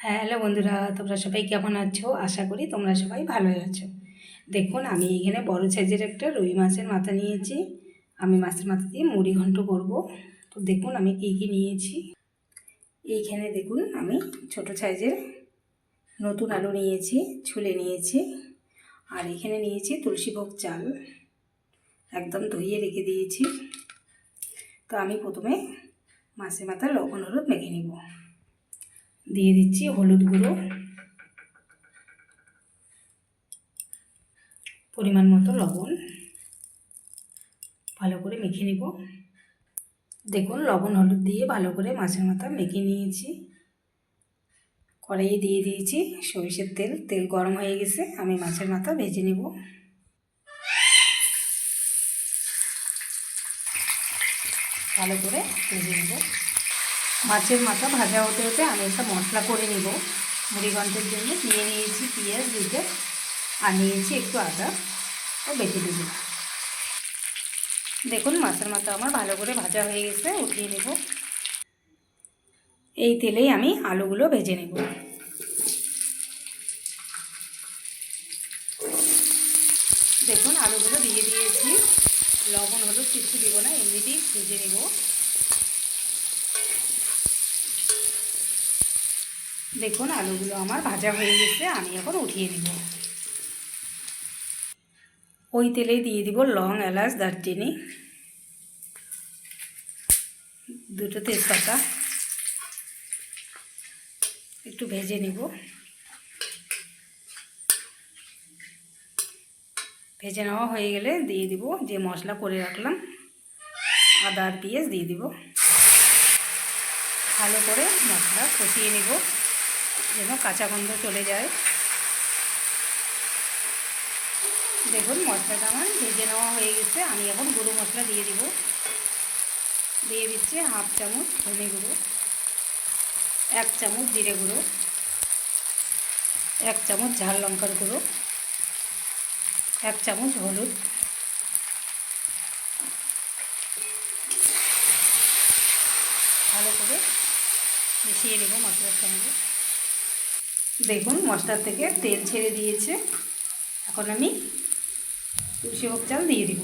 হ্যাঁ হ্যালো বন্ধুরা, তোমরা সবাই কেমন আছো? আশা করি তোমরা সবাই ভালোই আছো। দেখুন, আমি এখানে বড় সাইজের একটা রুই মাছের মাথা নিয়েছি। আমি মাছের মাথা দিয়ে মুড়ি ঘন্ট করব। তো দেখুন, আমি কী কী নিয়েছি। এইখানে দেখুন, আমি ছোট সাইজের নতুন আলু নিয়েছি, ছুলে নিয়েছি। আর এখানে নিয়েছি তুলসীভোগ চাল। একদম ধুইয়ে রেখে দিয়েছি। তো আমি প্রথমে মাছের মাথা লবণ হলুদ মেখে নিব। দিয়ে দিচ্ছি হলুদ গুঁড়ো। পরিমাণ মতো লবণ। ভালো করে মেখে নিব। দেখুন, লবণ, হলুদ দিয়ে ভালো করে মাছের মাথা মেখে নিয়েছি। কড়াইয়ে দিয়ে দিয়েছি সরিষের তেল। তেল গরম হয়ে গেছে, আমি মাছের মাথা ভেজে নেব। ভালো করে ভেজে নেব। মাছের মাথা ভাজা হতে হতে আমি একটা মশলা করে নিব। মুড়িঘণ্টের জন্য নিয়ে নিয়েছি পেঁয়াজ দুটো আর নিয়েছি একটু আদা ও বেটে দেব। দেখুন মাছের মাথা আমার ভালো করে ভাজা হয়ে গেছে, উঠিয়ে নেব। এই তেলেই আমি আলুগুলো ভেজে নেব। দেখুন আলুগুলো দিয়ে দিয়েছি। লবণ, হলুদ কিছু দিব না, এমনিতেই ভেজে নেব। দেখুন, আলুগুলো আমার ভাজা হয়ে গেছে, আমি এখন উঠিয়ে নিব। ওই তেলেই দিয়ে দিব লং এলাচ, দারচিনি, দুটো তেজপাতা। একটু ভেজে নিব। ভেজে নেওয়া হয়ে গেলে দিয়ে দিব যে মশলা করে রাখলাম, আদা আর পেঁয়াজ দিয়ে দিব। ভালো করে মশলা কষিয়ে নেব। যেন কাঁচা গন্ধ চলে যায়। দেখুন, মশলাটা আমার ভেজে নেওয়া হয়ে গেছে। আমি এখন গুঁড়ো মশলা দিয়ে দিব। দিয়ে দিচ্ছি হাফ চামচ ধনে গুঁড়ো, এক চামচ জিরে গুঁড়ো, এক চামচ ঝাল লঙ্কার গুঁড়ো, এক চামচ হলুদ। ভালো করে মিশিয়ে নেব মশলার সঙ্গে। দেখুন, মশলার থেকে তেল ছেড়ে দিয়েছে। এখন আমি তুলসী ভোগ চাল দিয়ে দিব।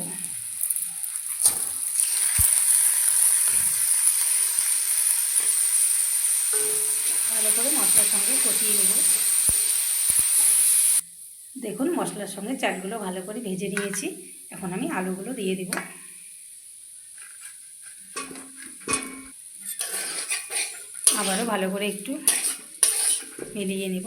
ভালো করে মশলার সঙ্গে কষিয়ে নেব। দেখুন, মশলার সঙ্গে চালগুলো ভালো করে ভেজে নিয়েছি। এখন আমি আলুগুলো দিয়ে দিব। আবারও ভালো করে একটু মিলিয়ে নিব।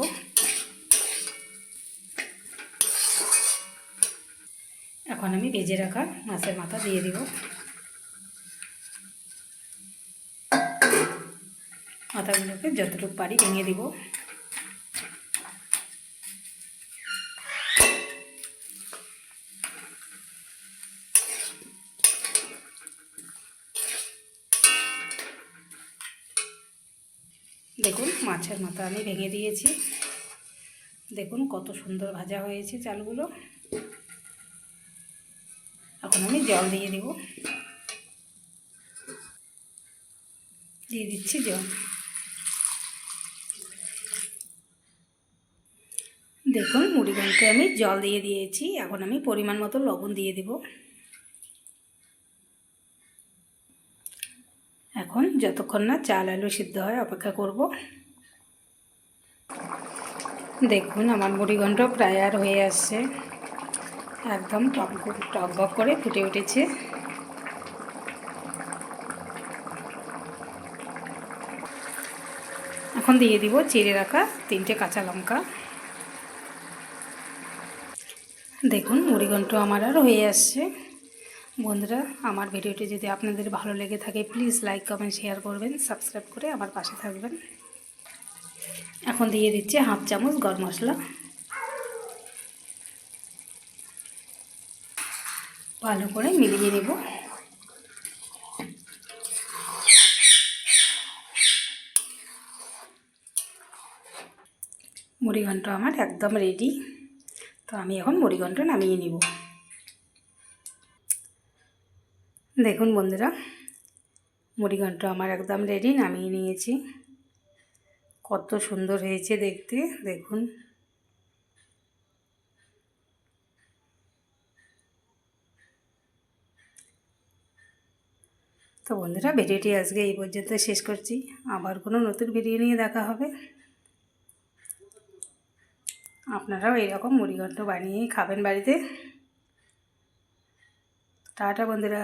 এখন আমি ভেজে রাখা মাছের মাথা দিয়ে দিব। মাথাগুলোকে যতটুকু পারি ভেঙে দিব। দেখুন, মাছের মাথা আমি ভেঙে দিয়েছি। দেখুন, কত সুন্দর ভাজা হয়েছে চালগুলো। এখন আমি জল দিয়ে দেব। দিয়ে দিচ্ছি জল। দেখুন মুড়িঘণ্টে আমি জল দিয়ে দিয়েছি। এখন আমি পরিমাণ মতো লবণ দিয়ে দেব। এখন যতক্ষণ না চাল আলু সিদ্ধ হয় অপেক্ষা করব। দেখুন আমার মুড়িঘণ্ট প্রায় আর হয়ে আসছে। একদম টক টক করে ফুটে উঠেছে। এখন দিয়ে দিব চিড়ে রাখা তিনটে কাঁচা লঙ্কা। দেখুন মুড়িঘণ্ট আমার আর হয়ে আসছে। বন্ধুরা, আমার ভিডিওটি যদি আপনাদের ভালো লেগে থাকে প্লিজ লাইক কমেন্ট শেয়ার করবেন সাবস্ক্রাইব করে আমার পাশে থাকবেন। এখন দিয়ে দিচ্ছি হাফ চামচ গরম মশলা। ভালো করে মিলিয়ে নেব। মুড়িঘণ্ট আমার একদম রেডি তো আমি এখন মুড়িঘণ্ট নামিয়ে নিব। দেখুন বন্ধুরা মুড়িঘণ্ট আমার একদম রেডি নামিয়ে নিয়েছি। কত সুন্দর হয়েছে দেখতে, দেখুন। তো বন্ধুরা, ভিডিওটি আজকে এই পর্যন্ত শেষ করছি। আবার কোনো নতুন ভিডিও নিয়ে দেখা হবে। আপনারাও এরকম মুড়িঘণ্ট বানিয়েই খাবেন বাড়িতে। টাটা বন্ধুরা।